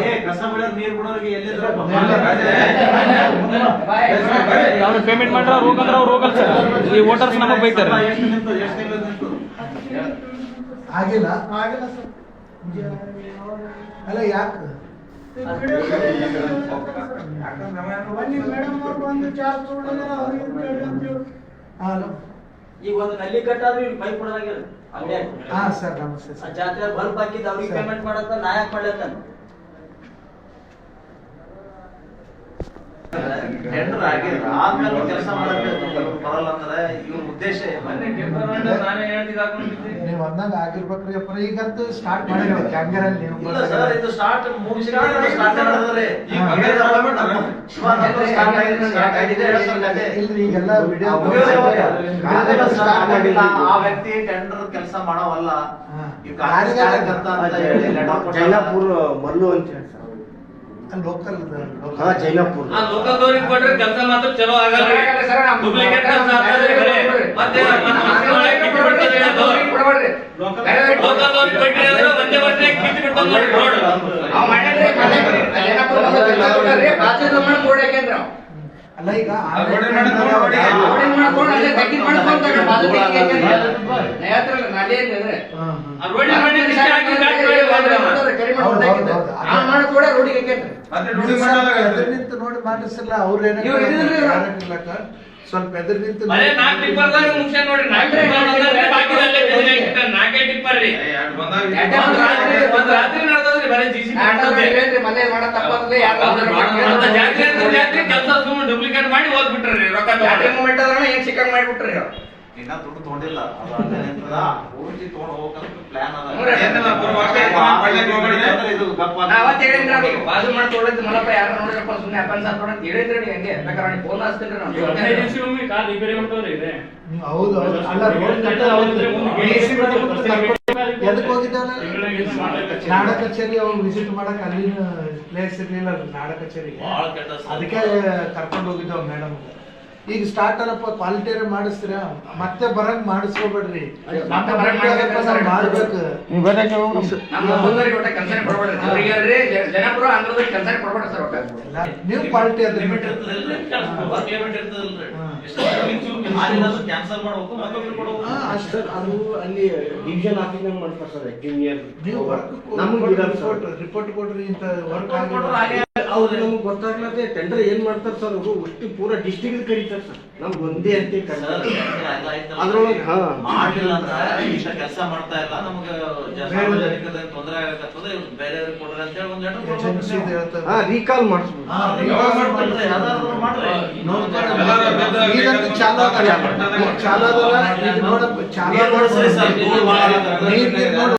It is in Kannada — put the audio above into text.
ಏ, ಕಸ ಬಿಡೋರು ನೀರ್ ಬಿಡೋರಿಗೆ ಎಲ್ಲಿದ್ರು ಅವ್ರು ಪೇಮೆಂಟ್ ಮಾಡ್ರ ಅವ್ರು ಹೋಗಂದ್ರೆ ಅವ್ರು ಹೋಗಲ್ಲ ಸರ್. ಈ ವೋಟರ್ಸ್ ನಮಗೆ ಬೈತಾರೆ. ಆಗಿಲ್ಲ. ಆಗಿಲ್ಲ ಸರ್. ಅಲ್ಲ ಯಾಕೆ? ಅವ್ರಿಗೆ ಈಗ ಒಂದು ನಲ್ಲಿ ಕಟ್ಟಾದ್ರೂ ಇಲ್ಲಿ ಪೈಪ್ ಕೊಡಲಾಗ್ಯಾರ ಅಂಗಡಿ ಹಾ ಸರ್ ನಮಸ್ತೆ ಜಾತ್ರೆ ಬಲ್ಪ್ ಹಾಕಿದ್ ಅವ್ರಿಗೆ ಪೇಮೆಂಟ್ ಮಾಡತ್ತ ನಾ ಯಾಕೆ ಮಾಡ್ಲತ್ತ ಟೆಂಡರ್ ಆದ್ಮೇಲೆ ಕೆಲಸ ಮಾಡಕ್ಕೆ ಬರಲ್ಲ ಅಂದ್ರೆ ಇವ್ರ ಉದ್ದೇಶ ಏನು? ನೀವು ಅಂದಂಗ ಆಗಿರ್ಬೇಕ್ರಿ ಅಪ್ಪ ಈಗಂತೂ ಸ್ಟಾರ್ಟ್ ಮಾಡಿರೋ ಕ್ಯಾಂಗರಲ್ಲಿ ನೀವು ಇಲ್ಲ ಸರ್ ಇದು ಸ್ಟಾರ್ಟ್ ಮುಗಿಸಿ ಸ್ಟಾರ್ಟ್ ಮಾಡಿದ್ರೆ ಈಗ ಹಾ. ಬಗ್ಗೆ ನಮ್ಮ ಶಿವಾನಂದ ಸ್ಟಾರ್ಟ್ ಆಗಿದೆ ಸ್ಟಾರ್ಟ್ ಆಗಿದೆ ಎರಡು ಇಲ್ರಿ ಈಗೆಲ್ಲ ವಿಡಿಯೋ ಮುಗಿಯೋದು ಯಾವಾಗ? ಯಾವ್ದೆಲ್ಲ ಸ್ಟಾರ್ಟ್ ಆಗಿಲ್ಲ, ಆ ವ್ಯಕ್ತಿ ಟೆಂಡರ್ ಕೆಲಸ ಮಾಡೋವಲ್ಲ. ಕಾರ್ಯಕರ್ತ ಅಂತ ಹೇಳಿ ಮಲ್ಲು ಅಂತ ಹೇಳಿ ಸರ್ ಲೋಕಲ್ ಹಾ ಜೈನಪುರ ಆ ಲೋಕಲ್ದವ್ರಿಗೆ ಕೊಟ್ರೆ ಕೆಲಸ ಮಾತ್ರ ಚಲೋ ಆಗಲ್ಲ ಡೂಪ್ಲಿಕೇಟ್ ಕೆಲಸ ಆಗ್ತದೆ ಬರೀ. ಮತ್ತೆ ಕಿತ್ತು ಬಿಡ್ತದೆ ಅದು. ಲೋಕಲ್ದವ್ರಿಗೆ ಕೊಟ್ರೆ ಅಂದ್ರೆ ಒಂದೇ ವರ್ಷಕ್ಕೆ ಕಿತ್ತು ಬಿಡ್ತದೆ ನೋಡಿ ರೋಡ್. ಅಲ್ಲ ಈಗ ಆ ರೋಡಿನ ಮಾಡಿ ನೋಡಿ, ನೋಡಿ. ಹಾ, ಹಾ. ಆ ಮಾಡಿ ಮಾಡಿ ಎದುರು ನಿಂತು ನೋಡಿ ಮಾಡಿಸಿಲ್ಲ ಅವ್ರ ಇವ್ರು ಇದಿಲ್ರಿ ಇವ್ರು. ಸ್ವಲ್ಪ ಎದುರು ನಿಂತು ಬರೇ ನಾಲ್ಕು ಟಿಪ್ಪರ್ದಾಗ ಮುಗ್ಸ್ಯಾನ ನೋಡ್ರಿ. ನಾಲ್ಕು ಟಿಪ್ಪರ್ ಬಂದವ್ರೆ, ಬಾಕಿದು ಅಲ್ಲೇ ಬಿದ್ದಿದೆ ನಾಲ್ಕೇ ಟಿಪ್ಪರ್ ರೀ. ಒಂದ್ ರಾತ್ರಿ ಒಂದ್ ರಾತ್ರಿ ನಡೆದದ್ರಿ ಬರೇ ಜಿಸಿ ಮತ್ತೆ ಜಾತ್ರೆ ಅಂದ್ರೆ ಜಾತ್ರೆ ಕೆಲಸ ಸುಮ್ಮನೆ ಡೂಪ್ಲಿಕೇಟ್ ಮಾಡಿ ಹೋಗ್ಬಿಟ್ರಿ ರೊಕ್ಕ ತಗೊಂಡು. ಮಾಡ್ಬಿಟ್ರಿ ಇನ್ನ ದುಡ್ಡು ತಗೊಂಡಿಲ್ಲ. ಪೂರ್ತಿ ತಗೊಂಡ್ ಹೋಗಂತ ಪ್ಲಾನ್ ಅದ. ಇದು ಗಪ್ಪ ನಾ ಅವತ್ತು ಹೇಳಿದ್ರಿ ಬಾಜು ಮಾಡಿ ಯಾರು ನೋಡಿರಪ್ಪ ಸುಮ್ಮನೆ ಅಪ್ಪನ್ ಸಾರ್ ಅಂತ ಹೇಳಿದ್ರೆ ನೀವು ಹಂಗೆ? ಬೇಕಾದ್ರೆ ಅವ್ನಿಗೆ ಫೋನ್ ಹಚ್ತೀನಿ ಹದಿನೈದು ನಾವು ದಿವಸ ಒಮ್ಮೆ ಕಾರ್ ರಿಪೇರಿ ಮಾಡ್ತಾವ್ರಿ ಇದೆ. ಹೌದು ಹೌದು. ಅಲ್ಲ ರೋಡ್ ಹೋಗಿದ್ದಾನ ನಾಡ ಕಚೇರಿ. ಅವ್ರು ವಿಸಿಟ್ ಮಾಡಕ್ ಅಲ್ಲಿನ ಪ್ಲೇಸ್ ಇರ್ಲಿಲ್ಲ ನಾಡ ಕಚೇರಿಗೆ. ಅದಕ್ಕೆ ಕರ್ಕೊಂಡು ಹೋಗಿದ್ದಾವ ಮೇಡಮ್ ಈಗ ಸ್ಟಾರ್ಟ್ ಅಲ್ಲಪ್ಪ ಕ್ವಾಲಿಟಿಯರ್ ಮಾಡಿಸ್ತೀರ? ಮತ್ತೆ ಬರಂಗ್ ಮಾಡಿಸ್ಕೋಬೇಡ್ರಿ. ನಾವು ಮಾಡ್ಬೇಕು. ನೀವು ಕ್ವಾಲಿಟಿ ಕೊಡ್ಬೇಕು. ಹಾ, ಅದು ಅಲ್ಲಿ ಡಿವಿಷನ್ ಆಫೀಸ್ನಾಗ ಮಾಡ್ತಾರೆ ಸರ್ ನೀವು ವರ್ಕ್ ನಮ್ಗೆ ರಿಪೋರ್ಟ್ ರಿಪೋರ್ಟ್ ಕೊಡ್ರಿ ಇಂತ ವರ್ಕ್ ಕೊಟ್ರೆ ಅವ್ರು ನಮ್ಗೆ ಗೊತ್ತಾಗ್ಲತ್ತೆ ಟೆಂಡರ್ ಏನ್ ಮಾಡ್ತಾರೆ ಸರ್ ಅವರು? ಅಷ್ಟು ಪೂರಾ ಡಿಸ್ಟ್ರಿಕ್ಟ್ ಕರೀತಾರೆ ಸರ್. ನಮ್ಗೆ ಒಂದೇ ಅಂತ ಅದ್ರೊಳಗೆ, ಹಾ. ಮಾಡಿಲ್ಲ ಅಂದ್ರೆ ಇಷ್ಟ ಕೆಲಸ ಮಾಡ್ತಾ ಇಲ್ಲ ನಮ್ಗೆ ಸಾರ್ವಜನಿಕರಿಗೆ ತೊಂದರೆ ಆಗತ್ತದ ಇವ್ರು ಬೇರೆಯವ್ರಿಗೆ ಕೊಡ್ರಿ ಅಂತ ಹೇಳಿ ಒಂದ್ ಲೆಟರ್ ಕೊಡ್ಬೇಕು ಹಾ ರೀಕಾಲ್ ಮಾಡಿಸ್ಬೋದು. ಚಾಲು ಚಾಲು